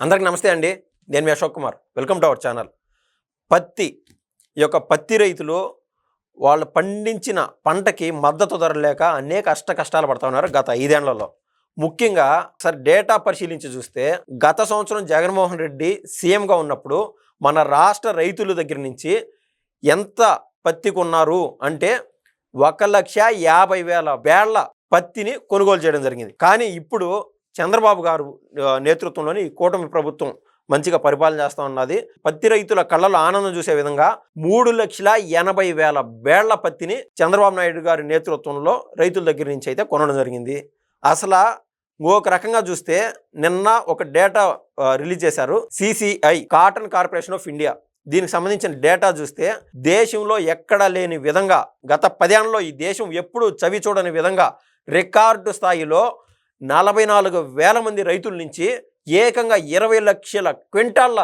అందరికి నమస్తే అండి. నేను మీ Ashok Kumar. Welcome to our channel. పత్తి ఈ యొక్క పత్తి రైతులు వాళ్ళు పండించిన పంటకి మద్దతు ధర లేక అనేక అష్ట కష్టాలు పడతా ఉన్నారు గత ఐదేళ్ళలో. ముఖ్యంగా సరే డేటా పరిశీలించి చూస్తే గత సంవత్సరం జగన్మోహన్ రెడ్డి సీఎంగా ఉన్నప్పుడు మన రాష్ట్ర రైతుల దగ్గర నుంచి ఎంత పత్తి కొన్నారు అంటే ఒక లక్ష యాభై వేల వేళ్ళ పత్తిని కొనుగోలు చేయడం జరిగింది. కానీ ఇప్పుడు చంద్రబాబు గారు నేతృత్వంలోని కూటమి ప్రభుత్వం మంచిగా పరిపాలన చేస్తూ ఉన్నది. పత్తి రైతుల కళ్ళలో ఆనందం చూసే విధంగా మూడు లక్షల ఎనభై వేల వేళ్ళ పత్తిని చంద్రబాబు నాయుడు గారి నేతృత్వంలో రైతుల దగ్గర నుంచి అయితే కొనడం జరిగింది. అసలు ఒక రకంగా చూస్తే నిన్న ఒక డేటా రిలీజ్ చేశారు. CCI cotton corporation of India. దీనికి సంబంధించిన డేటా చూస్తే దేశంలో ఎక్కడా లేని విధంగా గత పదేళ్ళలో ఈ దేశం ఎప్పుడూ చవి చూడని విధంగా రికార్డు స్థాయిలో నలభై నాలుగు వేల మంది రైతుల నుంచి ఏకంగా ఇరవై లక్షల క్వింటాళ్ళ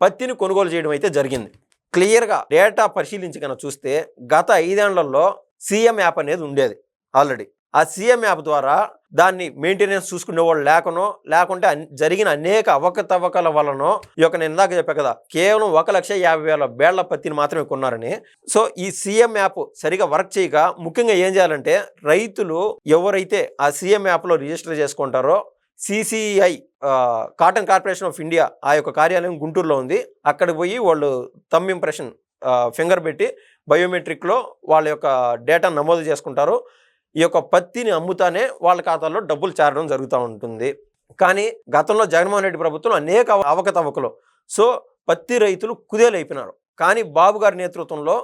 పత్తిని కొనుగోలు చేయడం అయితే జరిగింది. క్లియర్గా డేటా పరిశీలించి కనుక చూస్తే గత ఐదేళ్ళలో సీఎం యాప్ అనేది ఉండేది ఆల్రెడీ. ఆ సీఎం యాప్ ద్వారా దాన్ని మెయింటెనెన్స్ చూసుకునే వాళ్ళు లేకనో లేకుంటే జరిగిన అనేక అవకతవకల వలనో ఈ యొక్క నేను ఇందాక చెప్పా కదా కేవలం ఒక లక్ష యాభై వేల బేళ్ళ పత్తిని మాత్రమే కొన్నారని. సో ఈ సీఎం యాప్ సరిగా వర్క్ చేయక ముఖ్యంగా ఏం చేయాలంటే రైతులు ఎవరైతే ఆ సీఎం యాప్లో రిజిస్టర్ చేసుకుంటారో CCI cotton corporation of India ఆ యొక్క కార్యాలయం గుంటూరులో ఉంది. అక్కడికి పోయి వాళ్ళు తమ్ ఇంప్రెషన్ ఫింగర్ పెట్టి బయోమెట్రిక్లో వాళ్ళ యొక్క డేటా నమోదు చేసుకుంటారు. ఈ యొక్క పత్తిని అమ్ముతానే వాళ్ళ ఖాతాల్లో డబ్బులు చేరడం జరుగుతూ ఉంటుంది. కానీ గతంలో జగన్మోహన్ రెడ్డి ప్రభుత్వం అనేక అవకతవకలు. సో పత్తి రైతులు కుదేలైపోయినారు. కానీ బాబు గారి నేతృత్వంలో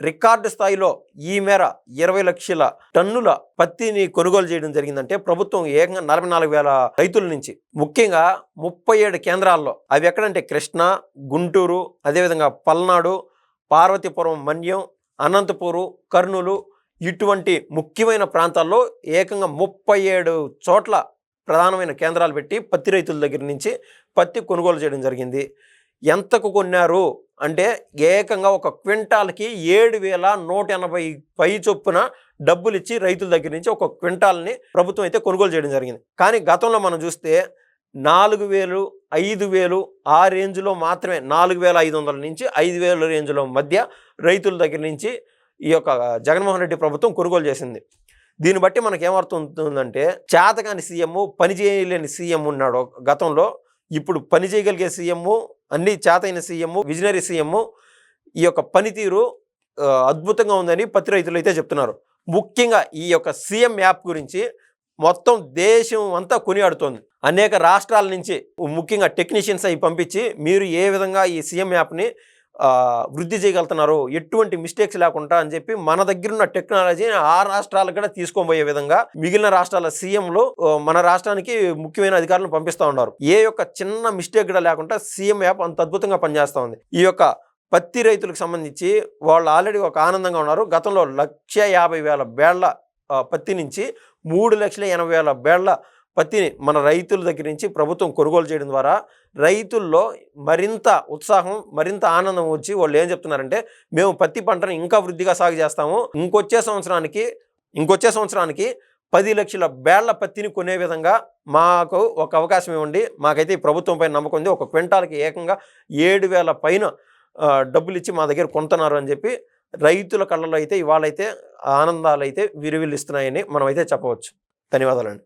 రికార్డు స్థాయిలో ఈ మేర ఇరవై లక్షల టన్నుల పత్తిని కొనుగోలు చేయడం జరిగిందంటే ప్రభుత్వం ఏకంగా నలభై నాలుగు వేల రైతుల నుంచి. ముఖ్యంగా ముప్పై ఏడు కేంద్రాల్లో అవి ఎక్కడంటే కృష్ణ గుంటూరు అదేవిధంగా పల్నాడు పార్వతీపురం మన్యం అనంతపూరు కర్నూలు ఇటువంటి ముఖ్యమైన ప్రాంతాల్లో ఏకంగా ముప్పై ఏడు చోట్ల ప్రధానమైన కేంద్రాలు పెట్టి పత్తి రైతుల దగ్గర నుంచి పత్తి కొనుగోలు చేయడం జరిగింది. ఎంతకు కొన్నారు అంటే ఏకంగా ఒక క్వింటాల్కి ఏడు వేల నూట ఎనభై పై చొప్పున డబ్బులు ఇచ్చి రైతుల దగ్గర నుంచి ఒక క్వింటాల్ని ప్రభుత్వం అయితే కొనుగోలు చేయడం జరిగింది. కానీ గతంలో మనం చూస్తే నాలుగు వేలు ఐదు వేలు ఆ రేంజ్లో మాత్రమే నాలుగు వేల ఐదు వందల నుంచి ఐదు వేల రేంజ్లో మధ్య రైతుల దగ్గర నుంచి ఈ యొక్క జగన్మోహన్ రెడ్డి ప్రభుత్వం కొనుగోలు చేసింది. దీన్ని బట్టి మనకి ఏమర్థమవుతుందంటే చేతకాని సీఎం పని చేయలేని సీఎం ఉన్నాడు గతంలో. ఇప్పుడు పని చేయగలిగే సీఎం అన్ని చేతైన సీఎం విజనరీ సీఎం ఈ యొక్క పనితీరు అద్భుతంగా ఉందని పత్తి రైతులు అయితే చెప్తున్నారు. ముఖ్యంగా ఈ యొక్క సీఎం యాప్ గురించి మొత్తం దేశం అంతా కొనియాడుతోంది. అనేక రాష్ట్రాల నుంచి ముఖ్యంగా టెక్నీషియన్స్ అవి పంపించి మీరు ఏ విధంగా ఈ సీఎం యాప్ని వృద్ధి చేయగలుగుతున్నారు ఎటువంటి మిస్టేక్స్ లేకుండా అని చెప్పి మన దగ్గర ఉన్న టెక్నాలజీని ఆ రాష్ట్రాలకు కూడా తీసుకొని విధంగా మిగిలిన రాష్ట్రాల సీఎంలు మన రాష్ట్రానికి ముఖ్యమైన అధికారులను పంపిస్తూ ఉన్నారు. ఏ యొక్క చిన్న మిస్టేక్ కూడా లేకుండా సీఎం యాప్ అంత అద్భుతంగా పనిచేస్తూ ఉంది. ఈ యొక్క పత్తి రైతులకు సంబంధించి వాళ్ళు ఆల్రెడీ ఒక ఆనందంగా ఉన్నారు. గతంలో లక్ష యాభై వేల బేళ్ళ పత్తి నుంచి మూడు లక్షల ఎనభై వేల బేళ్ళ పత్తిని మన రైతుల దగ్గర నుంచి ప్రభుత్వం కొనుగోలు చేయడం ద్వారా రైతుల్లో మరింత ఉత్సాహం మరింత ఆనందం వచ్చి వాళ్ళు ఏం చెప్తున్నారంటే మేము పత్తి పంటను ఇంకా వృద్ధిగా సాగు చేస్తాము. ఇంకొచ్చే సంవత్సరానికి ఇంకొచ్చే సంవత్సరానికి పది లక్షల బేళ్ళ పత్తిని కొనే విధంగా మాకు ఒక అవకాశం ఇవ్వండి. మాకైతే ఈ ప్రభుత్వం పైన నమ్మకం ఉంది. ఒక క్వింటాల్కి ఏకంగా ఏడు వేల పైన డబ్బులు ఇచ్చి మా దగ్గర కొంటున్నారు అని చెప్పి రైతుల కళ్ళలో అయితే ఇవాళైతే ఆనందాలు అయితే విరివిల్లిస్తున్నాయని మనం అయితే చెప్పవచ్చు. ధన్యవాదాలండి.